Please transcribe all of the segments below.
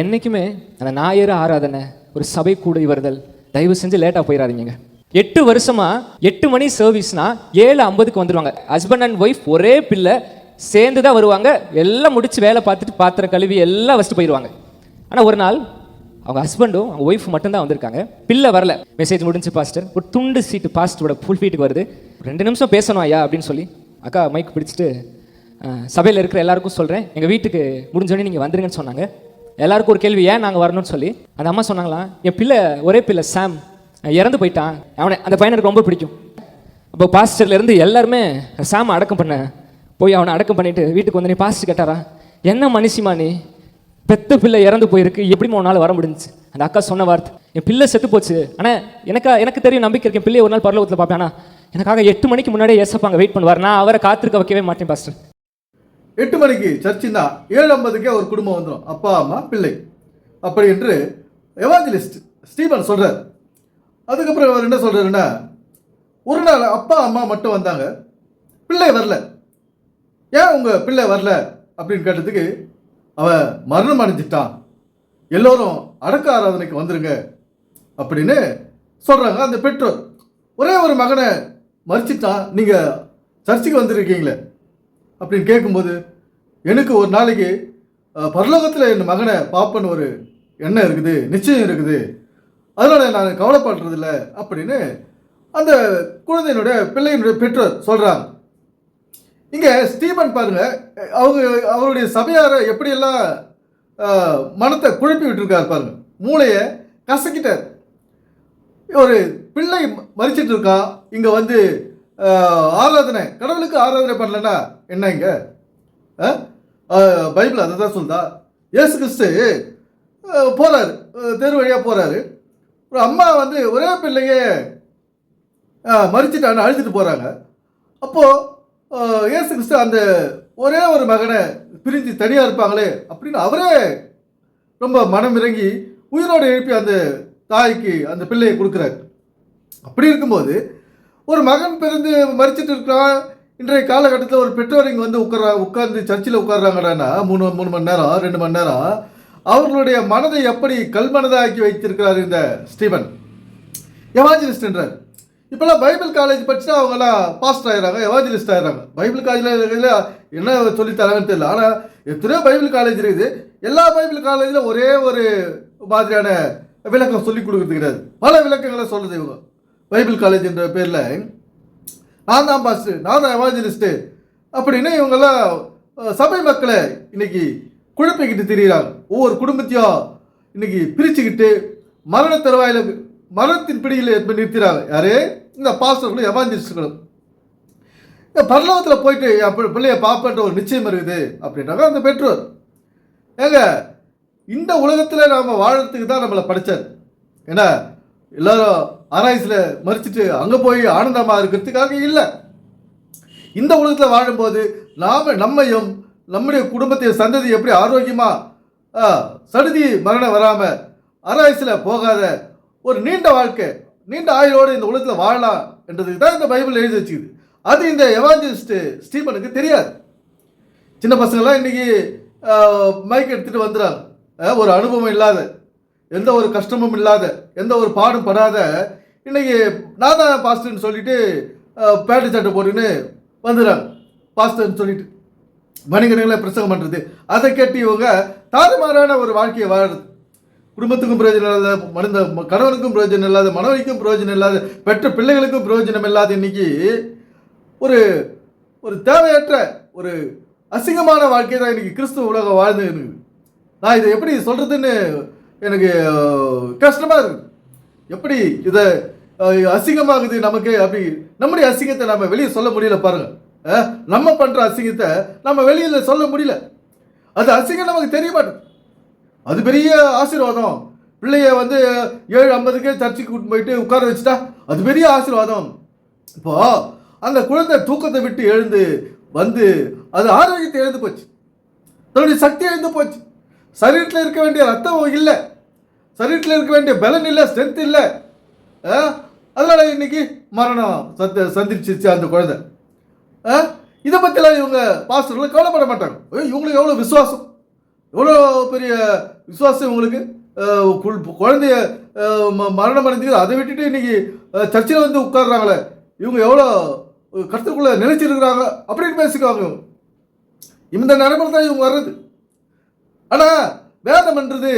என்னைக்குமே அந்த ஞாயிறு ஆராதனை ஒரு சபை கூடி வருதல் தயவு செஞ்சு லேட்டாக போயிடாதீங்க எட்டு வருஷமா எட்டு மணி சர்வீஸ்னா ஏழு ஐம்பதுக்கு வந்துடுவாங்க ஹஸ்பண்ட் அண்ட் ஒய்ஃப் ஒரே பிள்ளை சேர்ந்து தான் வருவாங்க. எல்லாம் முடித்து வேலை பார்த்துட்டு பாத்திரம் கழுவி எல்லாம் வச்சுட்டு போயிடுவாங்க ஆனால் ஒரு நாள் அவங்க ஹஸ்பண்டும் அவங்க ஒய்ஃப் மட்டும்தான் வந்திருக்காங்க. பிள்ளை வரல. மெசேஜ் முடிஞ்சு பாஸ்டர் ஒரு துண்டு சீட்டு பாஸ்டரோட ஃபுல் ஃபீட்டுக்கு வருது. ரெண்டு நிமிஷம் பேசணும் ஐயா அப்படின்னு சொல்லி அக்கா மைக் பிடிச்சிட்டு சபையில் இருக்கிற எல்லாருக்கும் சொல்கிறேன் எங்கள் வீட்டுக்கு முடிஞ்சோடனே நீங்கள் வந்துருங்கன்னு சொன்னாங்க. எல்லாருக்கும் ஒரு கேள்வி ஏன் நாங்கள் வரணும்னு சொல்லி? அந்த அம்மா சொன்னாங்களாம் என் பிள்ளை ஒரே பிள்ளை சாம். இறந்து போயிட்டான். அவனை அந்த பையனை எனக்கு ரொம்ப பிடிக்கும். அப்போ பாஸ்டர்லேருந்து எல்லாருமே சாம் அடக்கம் பண்ண போய் அவனை அடக்கம் பண்ணிட்டு வீட்டுக்கு வந்து நீ பாஸ்டர் கேட்டாரா என்ன மனுஷிமா நீ? பெத்த பிள்ளை இறந்து போயிருக்கு. எப்படி உன்னால் வர முடிஞ்சுச்சு? அந்த அக்கா சொன்ன வார்த்தை என் பிள்ளை செத்து போச்சு. ஆனால் எனக்கா எனக்கு தெரியும் நம்பிக்கை இருக்கேன் பிள்ளையை ஒரு நாள் பரலோகத்தில் பார்ப்பேன். ஆனா எனக்காக எட்டு மணிக்கு முன்னாடியே ஏசப்பாங்க வெயிட் பண்ணுவார். நான் அவரை காத்திருக்க வைக்கவே மாட்டேன் பாஸ்டர். எட்டு மணிக்கு சர்ச்சின்னா ஏழு ஐம்பதுக்கே ஒரு குடும்பம் வந்துடும் அப்பா அம்மா பிள்ளை. அப்படி என்று எவாஞ்சலிஸ்ட் ஸ்டீபன் சொல்கிறார் அதுக்கப்புறம் அவர் என்ன சொல்கிறாருன்னா ஒரு நாள் அப்பா அம்மா மட்டும் வந்தாங்க. பிள்ளை வரல. ஏன் உங்கள் பிள்ளை வரல? அப்படின்னு கேட்டதுக்கு அவன் மரணம் அடைஞ்சிட்டான். எல்லோரும் அடக்க ஆராதனைக்கு வந்துருங்க அப்படின்னு சொல்கிறாங்க அந்த பெற்றோர் ஒரே ஒரு மகனை மறிச்சிட்டான். நீங்கள் சர்ச்சுக்கு வந்திருக்கீங்களே. அப்படின்னு கேட்கும்போது எனக்கு ஒரு நாளைக்கு பரலோகத்தில் என் மகனை பார்ப்பேன்னு ஒரு எண்ணம் இருக்குது நிச்சயம் இருக்குது. அதனால் நான் கவலைப்படுறதில்ல அப்படின்னு அந்த குழந்தையினுடைய பிள்ளையினுடைய பெற்றோர் சொல்கிறாங்க இங்கே ஸ்டீபன் பாருங்கள் அவங்க அவருடைய சபையாரை எப்படியெல்லாம் மனத்தை குழப்பி விட்டுருக்காரு பாருங்கள் மூளையை கசக்கிட்டார். ஒரு பிள்ளை மறிச்சிட்டு இருக்கா இங்கே வந்து ஆராதனை. கடவுளுக்கு ஆராதனை பண்ணலன்னா என்னங்க பைபிள் அதை தான் சொல்லுதா? இயேசு கிறிஸ்து போகிறாரு தெரு வழியாக போகிறாரு ஒரு அம்மா வந்து ஒரே பிள்ளையே மறிச்சிட்டான்னு அழுதுட்டு போகிறாங்க அப்போது ஏசு இயேசு கிறிஸ்து அந்த ஒரே ஒரு மகனை பிரிஞ்சு தனியாக இருப்பாங்களே அப்படின்னு அவரே ரொம்ப மனம் இறங்கி உயிரோடு எழுப்பி அந்த தாய்க்கு அந்த பிள்ளையை கொடுக்குறாரு. அப்படி இருக்கும்போது ஒரு மகன் பிறந்து மறிச்சிட்டு இருக்கிறான் இன்றைய காலகட்டத்தில் ஒரு பெற்றோர் இங்கே வந்து உட்கார உட்கார்ந்து சர்ச்சில் உட்கார்றாங்கடான்னா மூணு மூணு மணி நேரம் ரெண்டு மணி நேரம் அவர்களுடைய மனதை எப்படி கல்மனதாக்கி வைத்திருக்கிறார் இந்த ஸ்டீவன் எவாஞ்சலிஸ்ட் என்றார். இப்போல்லாம் பைபிள் காலேஜ் படிச்சுட்டு அவங்கெல்லாம் பாஸ்ட் ஆகிறாங்க எவாஞ்சலிஸ்ட் ஆகிறாங்க பைபிள் காலேஜில் என்ன சொல்லி தராங்கன்னு தெரியல. ஆனால் எத்தனையோ பைபிள் காலேஜ் இருக்குது. எல்லா பைபிள் காலேஜில் ஒரே ஒரு மாதிரியான விளக்கம் சொல்லி கொடுக்குறது கிடையாது. பல விளக்கங்களை சொல்லுது இவங்க. பைபிள் காலேஜ் என்ற பேரில் நான் தான் பாஸ்டர் நான் தான் எவாஞ்சலிஸ்ட்டு அப்படின்னு இவங்கெல்லாம் சபை மக்களை இன்னைக்கு குழப்பிக்கிட்டு தெரிகிறாங்க ஒவ்வொரு குடும்பத்தையும் இன்னைக்கு பிரிச்சுக்கிட்டு மரண தருவாயில் மரணத்தின் பிடியில் நிறுத்திறாங்க. யாரு? இந்த பாஸ்டர்களும் எவாஞ்சலிஸ்டுகளும் இந்த பரலோகத்தில் போயிட்டு அப்படி பிள்ளைய பார்ப்பன்ற ஒரு நிச்சயம் இருக்குது அப்படின்றாங்க அந்த பெற்றோர். ஏங்க இந்த உலகத்தில் நாம் வாழறதுக்கு தான் நம்மளை படித்தார் ஏன்னா எல்லாரும் ஆராய்ச்சியில் மறிச்சிட்டு அங்கே போய் ஆனந்தமாக இருக்கிறதுக்காக இல்லை. இந்த உலகத்தில் வாழும்போது நாம் நம்மையும் நம்முடைய குடும்பத்தை சந்ததி எப்படி ஆரோக்கியமாக சடுதி மரணம் வராமல் ஆராய்ச்சியில் போகாத ஒரு நீண்ட வாழ்க்கை நீண்ட ஆயுளோடு இந்த உலகத்தில் வாழலாம் என்றதுக்கு தான் இந்த பைபிள் எழுதி வச்சுக்குது. அது இந்த எவாஞ்சலிஸ்ட் ஸ்டீபனுக்கு தெரியாது. சின்ன பசங்கள்லாம் இன்னைக்கு மைக் எடுத்துகிட்டு வந்துடுறாங்க. ஒரு அனுபவம் இல்லாத எந்த ஒரு கஷ்டமும் இல்லாத எந்த ஒரு பாடும் படாத இன்றைக்கி நான் தான் பாஸ்டர்னு சொல்லிட்டு பேட்டு சட்டை போட்டுன்னு வந்துடுறாங்க. பாஸ்டர்னு சொல்லிட்டு. வணிகர்களை பிரசங்கம் பண்ணுறது அதை கேட்டு இவங்க தாறுமாறான ஒரு வாழ்க்கையை வாழுறது. குடும்பத்துக்கும் பிரயோஜனம் இல்லாத மனித கணவனுக்கும் பிரயோஜனம் இல்லாத மனைவிக்கும் பிரயோஜனம் இல்லாத பெற்ற பிள்ளைகளுக்கும் பிரயோஜனம் இல்லாத இன்னைக்கு ஒரு ஒரு தேவையற்ற ஒரு அசிங்கமான வாழ்க்கை தான் இன்னைக்கு கிறிஸ்துவ உலகம் வாழ்ந்து இருக்குது. நான் இதை எப்படி சொல்றதுன்னு எனக்கு அஹ், கஷ்டமா இருக்குது. எப்படி இதை அசிங்கமாகுது நமக்கு அப்படி. நம்முடைய அசிங்கத்தை நம்ம வெளியே சொல்ல முடியல பாருங்க. நம்ம பண்ற அசிங்கத்தை நம்ம வெளியில சொல்ல முடியல. அது அசிங்கம் நமக்கு தெரிய மாட்டேங்குது. அது பெரிய ஆசீர்வாதம். பிள்ளைய வந்து ஏழு ஐம்பதுக்கே சர்ச்சுக்கு கூட்டு போயிட்டு உட்கார வச்சுட்டா அது பெரிய ஆசீர்வாதம். இப்போ அந்த குழந்தை தூக்கத்தை விட்டு எழுந்து வந்து அது ஆரோக்கியத்தை எழுந்து போச்சு. தன்னுடைய சக்தி எழுந்து போச்சு. சரீரத்தில் இருக்க வேண்டிய ரத்தம் இல்லை. சரீரத்தில் இருக்க வேண்டிய பலன் இல்லை ஸ்ட்ரென்த் இல்லை. ஆ? அதனால இன்னைக்கு மரணம். சந்த சந்திச்சிருச்சு அந்த குழந்தை. ஆ? இதை பற்றிலாம் இவங்க பாஸ்டர்கள் கவலைப்பட மாட்டாங்க. இவங்களுக்கு எவ்வளோ விசுவாசம்? எவ்வளோ பெரிய விசுவாசம் இவங்களுக்கு? குழந்தைய மரணம் அடைஞ்சு அதை விட்டுட்டு இன்னைக்கு சர்ச்சில் வந்து உட்காடுறாங்களே இவங்க எவ்வளோ கருத்துக்குள்ளே நினைச்சிருக்கிறாங்க அப்படின்னு பேசிக்குவாங்க இவங்க. இந்த நடைமுறை தான் இவங்க வர்றது. ஆனால் வேதம்ன்றது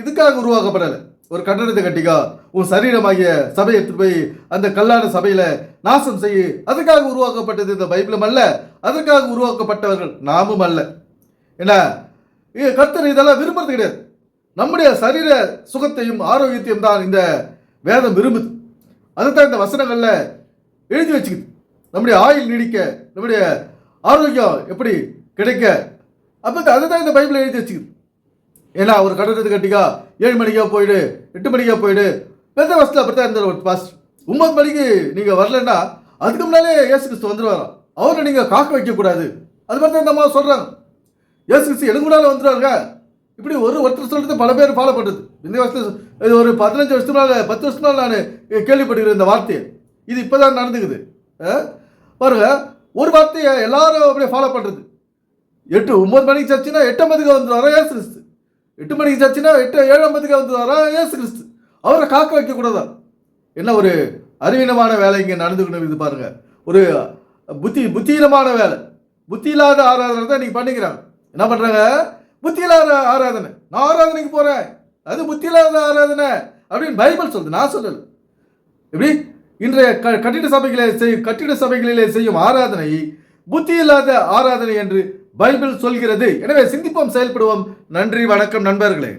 இதுக்காக உருவாக்கப்படலை. ஒரு கட்டடத்தை கட்டிக்கா உன் சரீரமாகிய சபையை எடுத்துட்டு போய் அந்த கல்லான சபையில நாசம் செய்ய அதுக்காக உருவாக்கப்பட்டது இந்த பைபிளும் அல்ல. அதற்காக உருவாக்கப்பட்டவர்கள் நாமும் அல்ல. என்ன? இது கர்த்தர் இதெல்லாம் விரும்புறது கிடையாது. நம்முடைய சரீர சுகத்தையும் ஆரோக்கியத்தையும் தான் இந்த வேதம் விரும்புது. அதுதான் இந்த வசனங்களில் எழுதி வச்சுக்குது. நம்முடைய ஆயுள் நீடிக்க நம்முடைய ஆரோக்கியம் எப்படி கிடைக்க? அப்போ அதுதான் இந்த பைபிள் எழுதி வச்சுக்குது. ஏன்னா ஒரு கட்டடத்தை கட்டிக்கா? ஏழு மணிக்கா போயிடு எட்டு மணிக்கா போயிடு. பெந்த வசத்தில் அப்படி தான் இருந்தார் ஒரு பாஸ்ட் ஒன்பது மணிக்கு நீங்கள் வரலன்னா அதுக்கு முன்னாலே இயேசு கிறிஸ்து வந்துடுவாராம் அவரை நீங்கள் காக்க வைக்கக்கூடாது. அது மாதிரி தான் இந்த சொல்கிறாங்க ஏசு கிறிஸ்து எனக்கு முன்னால் வந்துடுவாருங்க இப்படி ஒரு ஒருத்தர் சொல்கிறது பல பேர் ஃபாலோ பண்ணுறது இந்த வருஷத்துல இது ஒரு பதினஞ்சு வருஷத்துனால பத்து வருஷத்துனால நான் கேள்விப்பட்டிருக்கிறேன் இந்த வார்த்தையை. இது இப்போ தான் நடந்துக்குது பாருங்க ஒரு வார்த்தையை எல்லாரும் அப்படியே ஃபாலோ பண்ணுறது எட்டு ஒன்பது மணிக்கு சர்ச்சுன்னா எட்டு ஐம்பதுக்கு வந்துடுவாரா ஏசு கிறிஸ்து? எட்டு மணிக்கு சர்ச்சுனா எட்டு ஏழு ஐம்பதுக்கு வரா ஏசு கிறிஸ்து. அவரை காக்க வைக்கக்கூடாதா? என்ன ஒரு அறிவீனமான வேலை இங்கே நடந்துக்கணும் இது பாருங்க. ஒரு புத்தி புத்தியீனமான வேலை. புத்தி இல்லாத ஆராதனை தான் நீங்கள் பண்ணிக்கிறாங்க. என்ன பண்ணுறாங்க புத்தி இல்லாத ஆராதனை. நான் ஆராதனைக்கு போகிறேன் அது புத்தி இல்லாத ஆராதனை அப்படின்னு பைபிள் சொல்லுது. நான் சொல்லலை. எப்படி? இன்றைய க- கட்டிட சபைகளை செய் கட்டிட சபைகளிலே செய்யும் ஆராதனை புத்தி இல்லாத ஆராதனை என்று பைபிள் சொல்கிறது. எனவே சிந்திப்போம் செயல்படுவோம். நன்றி வணக்கம் நண்பர்களே.